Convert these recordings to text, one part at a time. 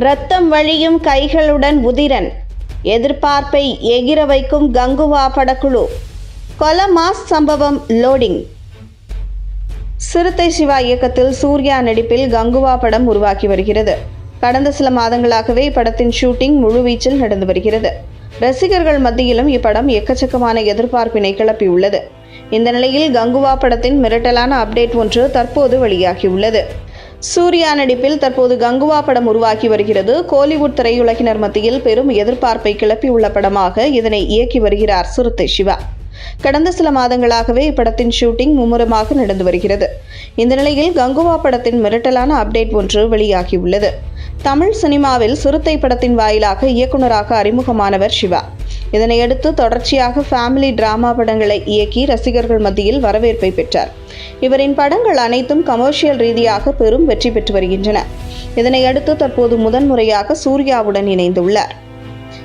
ரத்தம் வழியும் கைகளுடன் உதிரன். எதிர்பார்ப்பை எகிர வைக்கும் கங்குவா படக்குழு. கொல மாஸ் சம்பவம் லோடிங். சிறுத்தை சிவா இயக்கத்தில் சூர்யா நடிப்பில் கங்குவா படம் உருவாக்கி வருகிறது. கடந்த சில மாதங்களாகவே இப்படத்தின் ஷூட்டிங் முழுவீச்சில் நடந்து வருகிறது. ரசிகர்கள் மத்தியிலும் இப்படம் எக்கச்சக்கமான எதிர்பார்ப்பினை கிளப்பியுள்ளது. இந்த நிலையில் கங்குவா படத்தின் மிரட்டலான அப்டேட் ஒன்று தற்போது வெளியாகியுள்ளது. சூர்யா நடிப்பில் தற்போது கங்குவா படம் உருவாகி வருகிறது. கோலிவுட் திரையுலகினர் மத்தியில் பெரும் எதிர்பார்ப்பை கிளப்பியுள்ள படமாக இதனை இயக்கி வருகிறார் சிறுத்தை சிவா. கடந்த சில மாதங்களாகவே இப்படத்தின் ஷூட்டிங் மும்முரமாக நடந்து வருகிறது. இந்த நிலையில் கங்குவா படத்தின் மிரட்டலான அப்டேட் ஒன்று வெளியாகியுள்ளது. தமிழ் சினிமாவில் சிறுத்தை படத்தின் வாயிலாக இயக்குனராக அறிமுகமானவர் சிவா. இதனையடுத்து தொடர்ச்சியாக ஃபேமிலி டிராமா படங்களை இயக்கி ரசிகர்கள் மத்தியில் வரவேற்பை பெற்றார். இவரின் படங்கள் அனைத்தும் கமர்ஷியல் ரீதியாக பெரும் வெற்றி பெற்று வருகின்றன. இதனையடுத்து தற்போது முதன்முறையாக சூர்யாவுடன் இணைந்துள்ளார்.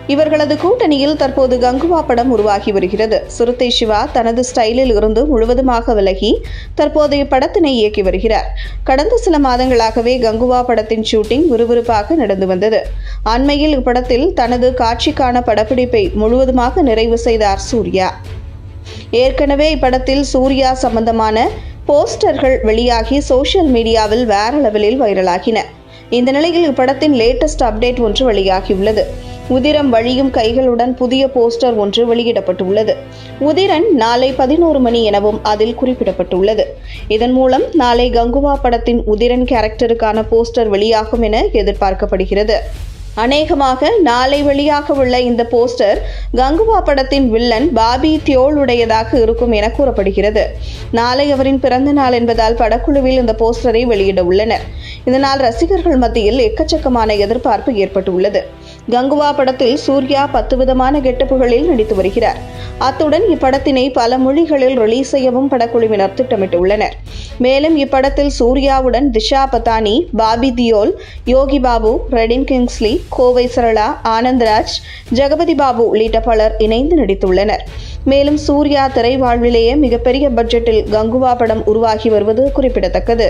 இவர்களது கூட்டணியில் தற்போது கங்குவா படம் உருவாகி வருகிறது. சிறுத்தை சிவா தனது ஸ்டைலில் இருந்து முழுவதுமாக விலகி தற்போதைய இப்படத்தினை இயக்கி வருகிறார். கடந்த சில மாதங்களாகவே கங்குவா படத்தின் ஷூட்டிங் விறுவிறுப்பாக நடந்து வந்தது. அண்மையில் இப்படத்தில் தனது காட்சிக்கான படப்பிடிப்பை முழுவதுமாக நிறைவு செய்தார் சூர்யா. ஏற்கனவே இப்படத்தில் சூர்யா சம்பந்தமான போஸ்டர்கள் வெளியாகி சோஷியல் மீடியாவில் வேற லெவலில் வைரலாகின. இந்த நிலையில் இப்படத்தின் லேட்டஸ்ட் அப்டேட் ஒன்று வெளியாகியுள்ளது. உதிரம் வழியும் கைகளுடன் புதிய போஸ்டர் ஒன்று வெளியிடப்பட்டுள்ளது. உதிரன் நாளை பதினோரு மணி எனவும் அதில் குறிப்பிடப்பட்டுள்ளது. இதன் மூலம் நாளை கங்குவா படத்தின் உதிரன் கேரக்டருக்கான போஸ்டர் வெளியாகும் என எதிர்பார்க்கப்படுகிறது. அநேகமாக நாளை வெளியாக உள்ள இந்த போஸ்டர் கங்குவா படத்தின் வில்லன் பாபி தியோல் உடையதாக இருக்கும் என கூறப்படுகிறது. நாளை அவரின் பிறந்த நாள் என்பதால் படக்குழுவில் இந்த போஸ்டரை வெளியிட உள்ளனர். இதனால் ரசிகர்கள் மத்தியில் எக்கச்சக்கமான எதிர்பார்ப்பு ஏற்பட்டுள்ளது. கங்குவா படத்தில் சூர்யா பத்து விதமான கெட்டப்புகளில் நடித்து வருகிறார். அத்துடன் இப்படத்தினை பல மொழிகளில் ரிலீஸ் செய்யவும் படக்குழுவினர் திட்டமிட்டுள்ளனர். மேலும் இப்படத்தில் சூர்யாவுடன் திஷா பத்தானி பாபி தியோல் யோகி பாபு ரெடின் கிங்ஸ்லி கோவை சரளா ஆனந்த்ராஜ் ஜெகபதி பாபு உள்ளிட்ட பலர் இணைந்து நடித்துள்ளனர். மேலும் சூர்யா திரை வாழ்விலேயே மிகப்பெரிய பட்ஜெட்டில் கங்குவா படம் உருவாகி வருவது குறிப்பிடத்தக்கது.